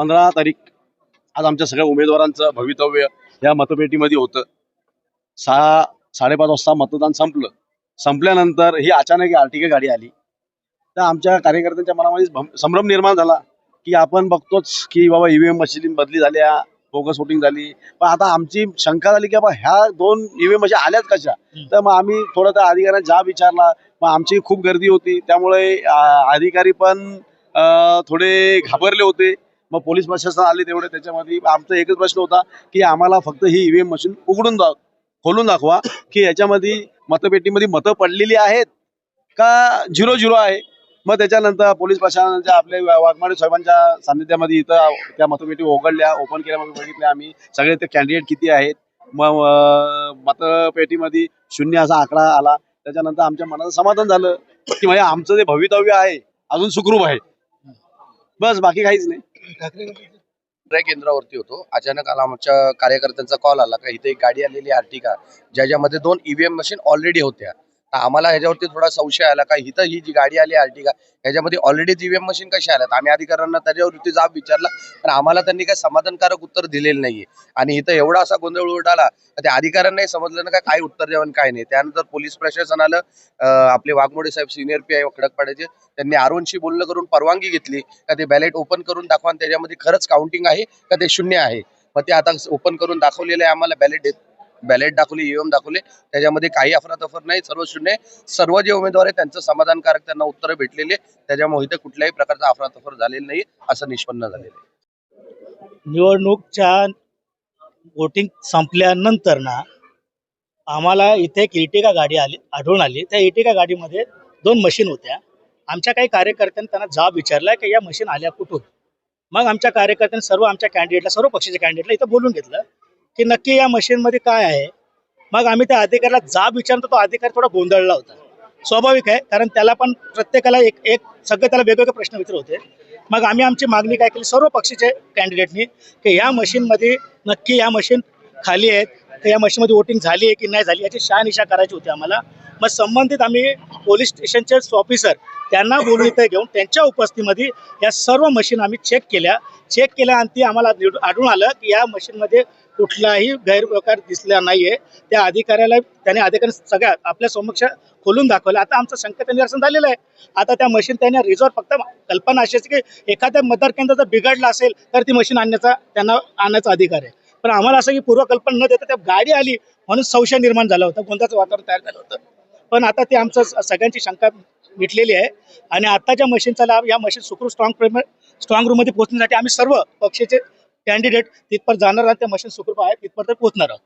पंधरा तारीख आज आमच्या सगळ्या उमेदवारांचं भवितव्य या मतपेटीमध्ये होतं. सहा साडेपाच वाजता मतदान संपलं. संपल्यानंतर ही अचानक आर्टिका गाडी आली. तर आमच्या कार्यकर्त्यांच्या मनामध्ये संभ्रम निर्माण झाला की आपण बघतोच की बाबा ईव्हीएम मशीन बदली झाल्या बोगस वोटिंग झाली. पण आता आमची शंका झाली की बाबा ह्या दोन ईव्हीएम मशीन आल्याच कशा? तर मग आम्ही थोडं त्या अधिकाऱ्यांना जाब विचारला. मग आमची खूप गर्दी होती. त्यामुळे अधिकारी पण थोडे घाबरले होते. मग पोलीस प्रशासन आले तेवढे त्याच्यामध्ये आमचा एकच प्रश्न होता की आम्हाला फक्त ही ईव्हीएम मशीन उघडून दा खोलून दाखवा की याच्यामध्ये मतपेटीमध्ये मतं पडलेली आहेत का झिरो झिरो आहे? मग त्याच्यानंतर पोलीस प्रशासनाच्या आपले वा- वाघमारे साहेबांच्या सान्निध्यामध्ये इथं त्या मतपेटी उघडल्या ओपन केल्या बघितल्या आम्ही. सगळे ते कॅन्डिडेट किती आहेत? मग मतपेटीमध्ये शून्य असा आकडा आला. त्याच्यानंतर आमच्या मनाचं समाधान झालं की म्हणजे आमचं जे भवितव्य आहे अजून सुखरूप आहे. बस बाकी काहीच नाही. ट्रॅक केंद्रावरती होतो. अचानक आला आमच्या कार्यकर्त्यांचा कॉल आला का इथे एक गाडी आलेली आर्टिका ज्याच्यामध्ये दोन ईव्हीएम मशीन ऑलरेडी होत्या. आम्हाला ह्याच्यावरती थोडा संशय आला का इथं ही जी गाडी आली आर्टिका ह्याच्यामध्ये ऑलरेडी ईव्हीएम मशीन कशा आल्यात? आम्ही अधिकाऱ्यांना त्याच्यावरती जाब विचारला पण आम्हाला त्यांनी काही समाधानकारक उत्तर दिलेलं नाहीये. आणि इथं एवढा असा गोंधळ उडाला तर त्या अधिकाऱ्यांनाही समजलं ना का काय उत्तर द्यावं आणि काय नाही. त्यानंतर पोलीस प्रशासन आलं आपले वाघमोडे साहेब सिनियर पी आय खडकपाड्याचे त्यांनी आरोनशी बोलणं करून परवानगी घेतली का ते बॅलेट ओपन करून दाखवा त्याच्यामध्ये खरंच काउंटिंग आहे का ते शून्य आहे? मग ते आता ओपन करून दाखवलेलं आहे आम्हाला बॅलेट बॅलेट दाखवली ईव्हीएम दाखवले त्याच्यामध्ये काही अफरातफर नाही सर्व शून्य सर्व जे उमेदवार आहे त्यांचं समाधानकारक त्यांना उत्तरं भेटलेली त्याच्यामुळे इथे कुठल्याही प्रकारचा अफरातफर झालेला नाही असं निष्पन्न झालेलं आहे. निवडणूकच्या वोटिंग संपल्यानंतर ना आम्हाला इथे एक इटिका गाडी आली आढळून आली. त्या इटिका गाडीमध्ये दोन मशीन होत्या. आमच्या काही कार्यकर्त्यांनी त्यांना जाब विचारला की या मशीन आल्या कुठून? मग आमच्या कार्यकर्त्यांनी सर्व आमच्या कॅन्डिडेटला सर्व पक्षाच्या कॅन्डिडेटला इथं बोलून घेतलं. की नक्की या मशीनमध्ये काय आहे? मग आम्ही त्या अधिकाऱ्याला जाब विचारतो तो अधिकारी थोडा गोंधळला होता. स्वाभाविक आहे कारण त्याला पण प्रत्येकाला एक एक सगळे त्याला वेगवेगळे प्रश्न विचार होते. मग आम्ही आमची मागणी काय केली? सर्व पक्षाचे कॅन्डिडेटनी की या मशीनमध्ये नक्की या मशीन खाली आहेत. तर या मशीनमध्ये वोटिंग झाली आहे की नाही झाली याची शहानिशा करायची होती आम्हाला. मग संबंधित आम्ही पोलीस स्टेशनचे ऑफिसर त्यांना बोलून इथे घेऊन त्यांच्या उपस्थितीमध्ये या सर्व मशीन आम्ही चेक केल्या. चेक केल्या आणि ती आम्हाला आढळून आलं की या मशीनमध्ये कुठलाही गैरप्रकार दिसला नाहीये. त्या अधिकाऱ्याला त्याने अधिकारी सगळ्या आपल्या समक्ष खोलून दाखवलं. आता आमचं शंकेचं निरसन झालेलं आहे. आता त्या मशीन त्यांनी रिझॉर्ट फक्त कल्पना अशी की एखाद्या मतदार केंद्र जर बिघडलं असेल तर ती मशीन आणण्याचा त्यांना आणण्याचा अधिकार आहे. पण आम्हाला असं की पूर्वकल्पना न देता त्या गाडी आली म्हणून संशय निर्माण झाला होता गोंधळाचं वातावरण तयार झालं होतं. पण आता ते आमचं सगळ्यांची शंका मिटलेली आहे आणि आताच्या मशीनचा लाभ या मशीन सुखरूप स्ट्रॉंग स्ट्रॉंग रूममध्ये पोहोचण्यासाठी आम्ही सर्व पक्षाचे कॅन्डिडेट तिथपर्यंत जाणार आहोत त्या मशीन सुखरूप आहे तिथपर्यंत पोहोचणार आहोत.